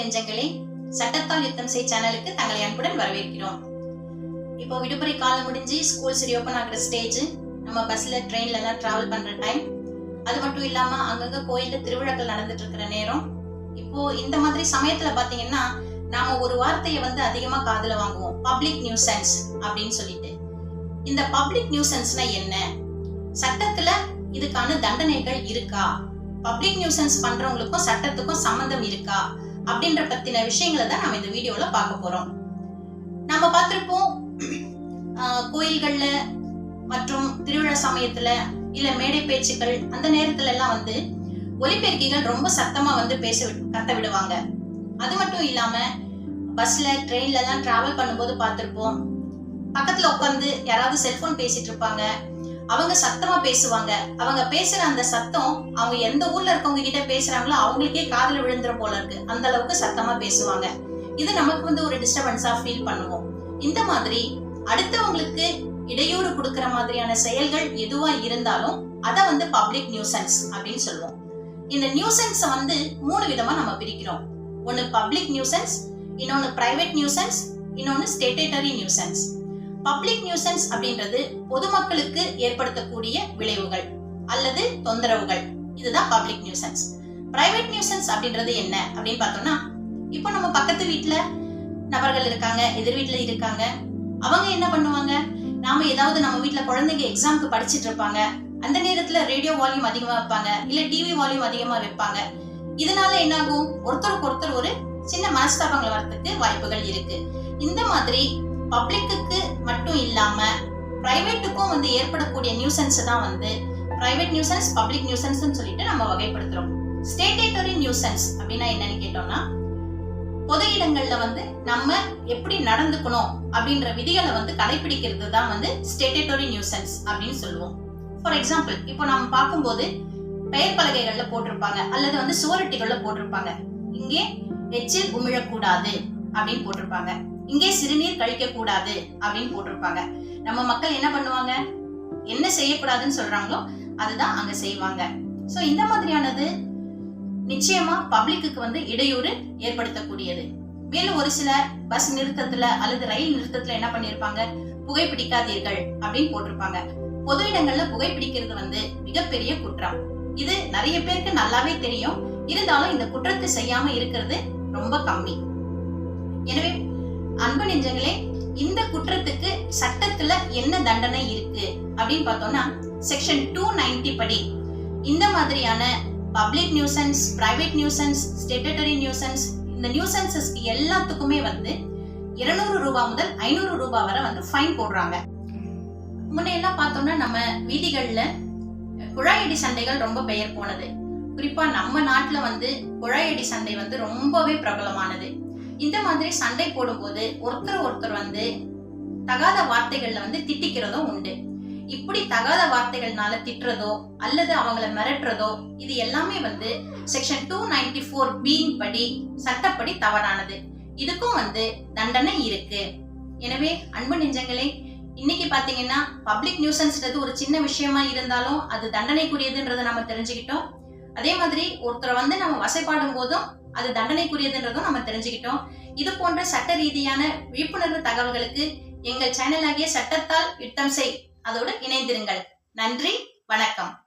நெஞ்சங்களே சட்டத்தால் யுத்தம் செய் சேனலுக்கு தங்களை அன்புடன் வரவேற்கிறோம். இப்போ விடுமுறை காலம் முடிஞ்சு ஸ்கூல்ஸ் ரீஓபன் ஆகிற ஸ்டேஜ் நம்ம பஸ்ல ட்ரெயின்ல எல்லாம் டிராவல் பண்ற டைம் அது மட்டும் இல்லாம அங்கங்க கோயில்ல திருவிழாக்கள் நடந்துட்டு இருக்கிற நேரம். இப்போ இந்த மாதிரி சமயத்துல பாத்தீங்கன்னா நாம ஒரு வார்த்தையை வந்து அதிகமா காதுல வாங்குவோம். பப்ளிக் நியூசன்ஸ் அப்படின்னு சொல்லிட்டு. இந்த பப்ளிக் நியூசன்ஸ்னா என்ன? சட்டத்துல இதுக்கான தண்டனைகள் இருக்கா? பப்ளிக் நியூசன்ஸ் பண்றவங்களுக்கும் சட்டத்துக்கும் சம்பந்தம் இருக்கா? அப்படின்ற பத்தின விஷயங்களை தான் நம்ம இந்த வீடியோல பார்க்க போறோம். நம்ம பார்த்திருப்போம் கோயில்கள்ல மற்றும் திருவிழா சமயத்துல இல்ல மேடை பேச்சுக்கள் அந்த நேரத்துல எல்லாம் வந்து ஒலிபெருக்கிகள் ரொம்ப சத்தமா வந்து பேச கத்த விடுவாங்க. அது மட்டும் இல்லாம பஸ்ல ட்ரெயின்ல எல்லாம் டிராவல் பண்ணும்போது பார்த்திருப்போம். பக்கத்துல உட்காந்து யாராவது செல்போன் பேசிட்டு இருப்பாங்க. அவங்க சத்தமா பேசுவாங்க. அவங்க பேசுற அந்த சத்தம் அவங்க எந்த ஊர்ல இருக்கவங்க கிட்ட பேசுறாங்களோ அவங்களுக்கே காதல விழுந்துற போல இருக்கு. அந்த அளவுக்கு சத்தமா பேசுவாங்க. இது நமக்கு வந்து ஒரு டிஸ்டர்பன்ஸா ஃபீல் பண்ணுவோம். இந்த மாதிரி அடுத்தவங்களுக்கு இடையூறு கொடுக்கற மாதிரியான செயல்கள் எதுவா இருந்தாலும் அதை வந்து பப்ளிக் நியூசன்ஸ் அப்படின்னு சொல்லுவோம். இந்த நியூசன்ஸை வந்து மூணு விதமா நம்ம பிரிக்கிறோம். ஒன்னு பப்ளிக் நியூசன்ஸ் இன்னொன்னு பிரைவேட் நியூசன்ஸ் இன்னொன்னு ஸ்டேட்டேட்டரி நியூசன்ஸ் பப்ளிக் நியூசன்ஸ் அப்படின்றது பொதுமக்களுக்கு ஏற்படுத்தக்கூடிய விளைவுகள் அல்லது தொந்தரவுகள். இதுதான் பப்ளிக் நியூசன்ஸ் பிரைவேட் நியூசன்ஸ் அப்படின்றது என்ன அப்படின்னு பார்த்தோம்னா இப்போ நம்ம பக்கத்து வீட்டுல நபர்கள் இருக்காங்க எதிர் வீட்ல இருக்காங்க. அவங்க என்ன பண்ணுவாங்க? நாம ஏதாவது நம்ம வீட்டில் குழந்தைங்க எக்ஸாம்க்கு படிச்சிட்டு இருப்பாங்க. அந்த நேரத்துல ரேடியோ வால்யூம் அதிகமா வைப்பாங்க இல்ல டிவி வால்யூம் அதிகமா வைப்பாங்க. இதனால என்னாகும்? ஒருத்தருக்கு ஒருத்தர் ஒரு சின்ன மனஸ்தாபங்கள் வரத்துக்கு வாய்ப்புகள் இருக்கு. இந்த மாதிரி பப்ளிக்கு மட்டும் இல்லாம பிரைவேட்டுக்கும் வந்து ஏற்படக்கூடிய நியூசன்ஸ் தான் வந்து பிரைவேட் நியூசன்ஸ் பப்ளிக் நியூசன்ஸ்னு சொல்லிட்டு நம்ம வகைப்படுத்துறோம். ஸ்டேட்டேட்டரி நியூசன்ஸ் அப்படின்னா என்னன்னு கேட்டோம்னா பொது இடங்கள்ல வந்து நம்ம எப்படி நடந்துக்கணும் அப்படின்ற விதிகளை வந்து கடைபிடிக்கிறது தான் வந்து ஸ்டேட்டேட்டரி நியூசன்ஸ் அப்படின்னு சொல்லுவோம். ஃபார் எக்ஸாம்பிள் இப்போ நம்ம பார்க்கும்போது பெயர் பலகைகள்ல போட்டிருப்பாங்க அல்லது வந்து சுவரொட்டிகள்ல போட்டிருப்பாங்க. இங்கே எச்சில் உமிழக்கூடாது அப்படின்னு போட்டிருப்பாங்க. இங்கே சிறுநீர் கழிக்க கூடாது அப்படின்னு போட்டிருப்பாங்க. நம்ம மக்கள் என்ன பண்ணுவாங்க? என்ன செய்யக்கூடாதுன்னு சொல்றாங்களோ அதுதான் அங்க செய்வாங்க. சோ இந்த மாதிரியானது நிச்சயமா பப்ளிக்கு வந்து இடையூறு ஏற்படுத்தக்கூடியது. மேலும் ஒரு சில பஸ் நிறுத்தத்துல அல்லது ரயில் நிறுத்தத்துல என்ன பண்ணிருப்பாங்க? புகைப்பிடிக்காதீர்கள் அப்படின்னு போட்டிருப்பாங்க. பொது இடங்கள்ல புகைப்பிடிக்கிறது வந்து மிகப்பெரிய குற்றம். இது நிறைய பேருக்கு நல்லாவே தெரியும். இருந்தாலும் இந்த குற்றத்தை செய்யாம இருக்கிறது ரொம்ப கம்மி. எனவே அன்பு நெஞ்சங்களே இந்த குற்றத்துக்கு சட்டத்துல என்ன தண்டனை இருக்கு? அப்படின்னு பார்த்தோம்னா செக்ஷன் டூ நைன்டி படி. இந்த மாதிரியான public nuisance private nuisance statutory nuisance இந்த நியூசன்சஸ்க்கு எல்லாத்துக்குமே வந்து இருநூறு ரூபாய் முதல் ஐநூறு ரூபாய் வரை வந்து ஃபைன் போடுறாங்க. முன்னையெல்லாம் பார்த்தோம்னா நம்ம வீதிகள்ல குழாயடி சண்டைகள் ரொம்ப பெயர் போனது. குறிப்பா நம்ம நாட்டுல வந்து குழாயடி சண்டை வந்து ரொம்பவே பிரபலமானது. இந்த மாதிரி சண்டை போடும்போது ஒருத்தர் ஒருத்தர் வந்து தகாத வார்த்தைகள்ல வந்து திட்டிக்கிறதும் உண்டு. இப்படி தகாத வார்த்தைகள்னால திட்டுறதோ அல்லது அவங்கள மிரட்டுறதோ இது எல்லாமே வந்து section two ninety four B படி சட்டப்படி தவறானது. இதுக்கும் வந்து தண்டனை இருக்கு. எனவே அன்பு நெஞ்சங்களே இன்னைக்கு பாத்தீங்கன்னா பப்ளிக் நியூசன்ஸ்ன்றது ஒரு சின்ன விஷயமா இருந்தாலும் அது தண்டனைக்குரியதுன்றதை நம்ம தெரிஞ்சுக்கிட்டோம். அதே மாதிரி ஒருத்தரை வந்து நம்ம வசைப்பாடும் போதும் அது தண்டனைக்குரியதுன்றதும் நம்ம தெரிஞ்சுக்கிட்டோம். இது போன்ற சட்ட ரீதியான விழிப்புணர்வு தகவல்களுக்கு எங்கள் சேனலாகிய சட்டத்தால் யுத்தம் செய். அதோடு இணைந்திருங்கள். நன்றி வணக்கம்.